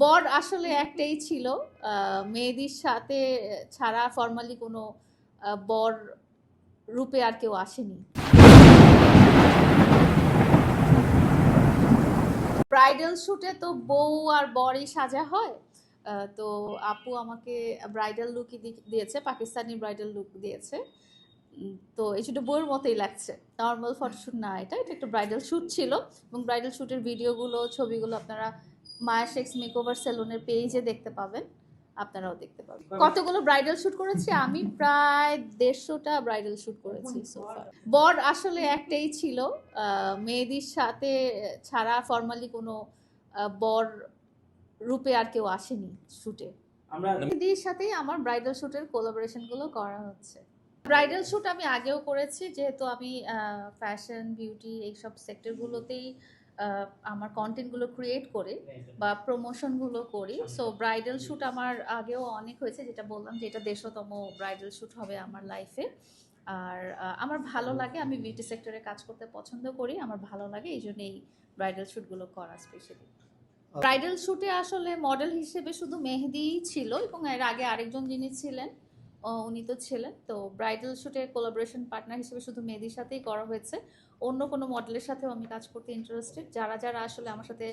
বর আসলে একটাই ছিল আহ, মেহেদির সাথে ছাড়া ফর্মালি কোনো বর রূপে আর কেউ আসেনি। ব্রাইডাল শুটে তো বউ আর বরই সাজা হয়। তো আপু আমাকে ব্রাইডাল লুকই দিয়েছে পাকিস্তানি ব্রাইডাল লুক দিয়েছে। তো এই শুটে বউয়ের মতোই লাগছে। নর্মাল ফটোশ্যুট না এটা এটা একটা ব্রাইডাল শ্যুট ছিল এবং ব্রাইডাল শ্যুটের ভিডিওগুলো ছবিগুলো আপনারা মায়া শেক্স মেকওভার সেলুনের পেজে দেখতে পাবেন আপনারাও দেখতে পাবেন। কতগুলো ব্রাইডাল শ্যুট করেছি? আমি প্রায় দেড়শোটা ব্রাইডাল শ্যুট করেছি বর আসলে একটাই ছিল আহ, মেহেদির সাথে ছাড়া ফর্মালি কোনো বর রূপে আর কেউ আসেনি শ্যুটে আমরা মেহেদির সাথেই আমার ব্রাইডাল শ্যুটের কোলাবোরেশনগুলো করা হচ্ছে। ব্রাইডাল শ্যুট আমি আগেও করেছি যেহেতু আমি ফ্যাশন বিউটি এইসব সেক্টরগুলোতেই আমার কন্টেন্টগুলো ক্রিয়েট করি বা প্রমোশনগুলো করি। সো ব্রাইডাল শ্যুট আমার আগেও অনেক হয়েছে যেটা বললাম যে এটা দেশতম ব্রাইডাল শ্যুট হবে আমার লাইফে আর আমার ভালো লাগে আমি বিউটি সেক্টরে কাজ করতে পছন্দ করি আমার ভালো লাগে এই জন্য এই ব্রাইডাল শ্যুটগুলো করা স্পেশালি ব্রাইডাল শ্যুটে আসলে মডেল হিসেবে শুধু মেহেদিই ছিল এবং এর আগে আরেকজন যিনি ছিলেন উনি তো ছিলেন। তো ব্রাইডাল শ্যুটের কোলাবোরেশন পার্টনার হিসেবে শুধু মেহেদির সাথেই করা হয়েছে। অন্য কোনো মডেলের সাথেও আমি কাজ করতে ইন্টারেস্টেড যারা যারা আসলে আমার সাথে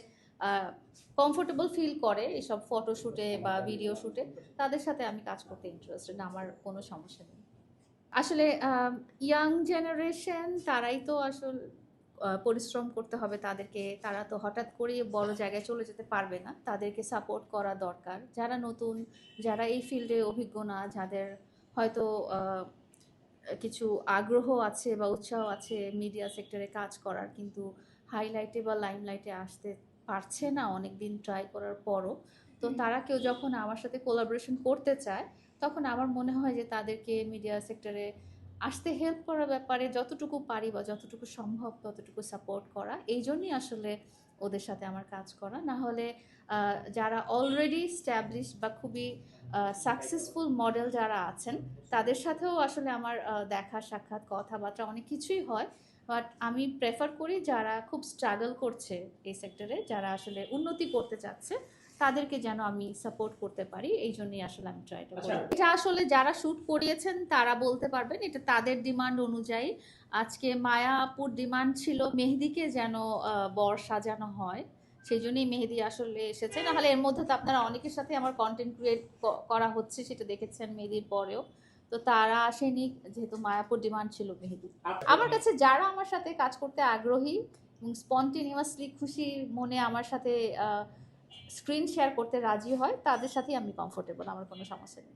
কমফোর্টেবল ফিল করে এসব ফটো শ্যুটে বা ভিডিও শ্যুটে তাদের সাথে আমি কাজ করতে ইন্টারেস্টেড আমার কোনো সমস্যা নেই। আসলে ইয়াং জেনারেশন তারাই তো আসলে পরিশ্রম করতে হবে তাদেরকে। তারা তো হঠাৎ করে বড় জায়গায় চলে যেতে পারবে না। তাদেরকে সাপোর্ট করা দরকার। যারা নতুন যারা এই ফিল্ডে অভিজ্ঞ না যাদের হয়তো কিছু আগ্রহ আছে বা উৎসাহ আছে মিডিয়া সেক্টরে কাজ করার কিন্তু হাইলাইটে বা লাইমলাইটে আসতে পারছে না অনেক দিন ট্রাই করার পরও। তো তারা কেউ যখন আমার সাথে কোলাবোরেশন করতে চায় তখন আমার মনে হয় যে তাদেরকে মিডিয়া সেক্টরে আসতে হেল্প করার ব্যাপারে যতটুকু পারি বা যতটুকু সম্ভব ততটুকু সাপোর্ট করা। এই জন্যই আসলে ওদের সাথে আমার কাজ করা। না হলে যারা অলরেডি স্ট্যাবলিশ বা খুবই সাকসেসফুল মডেল যারা আছেন, তাদের সাথেও আসলে আমার দেখা, সাক্ষাৎ, কথাবার্তা অনেক কিছুই হয়। বাট আমি প্রেফার করি যারা খুব স্ট্রাগল করছে এই সেক্টরে যারা আসলে উন্নতি করতে চাচ্ছে। তাদেরকে যেন আমি সাপোর্ট করতে পারি এই জন্যই আসলে আমি ট্রাইটা করি আচ্ছা। এটা আসলে যারা শ্যুট করিয়েছেন তারা বলতে পারবেন এটা তাদের ডিমান্ড অনুযায়ী। আজকে মায়াপুর ডিমান্ড ছিল মেহেদিকে যেন বর সাজানো হয়। সেই জন্যই মেহেদি আসলে এসেছে। নাহলে এর মধ্যে তো আপনারা অনেকের সাথে আমার কন্টেন্ট ক্রিয়েট করা হচ্ছে সেটা দেখেছেন মেহেদির পরেও। তো তারা আসেনি যেহেতু মায়াপুর ডিমান্ড ছিল মেহেদি আমার কাছে যারা আমার সাথে কাজ করতে আগ্রহী এবং স্পন্টিনিউয়াসলি খুশি মনে আমার সাথে স্ক্রিন শেয়ার করতে রাজি হয় তাদের সাথেই আমি কমফোর্টেবল আমার কোনো সমস্যা নেই।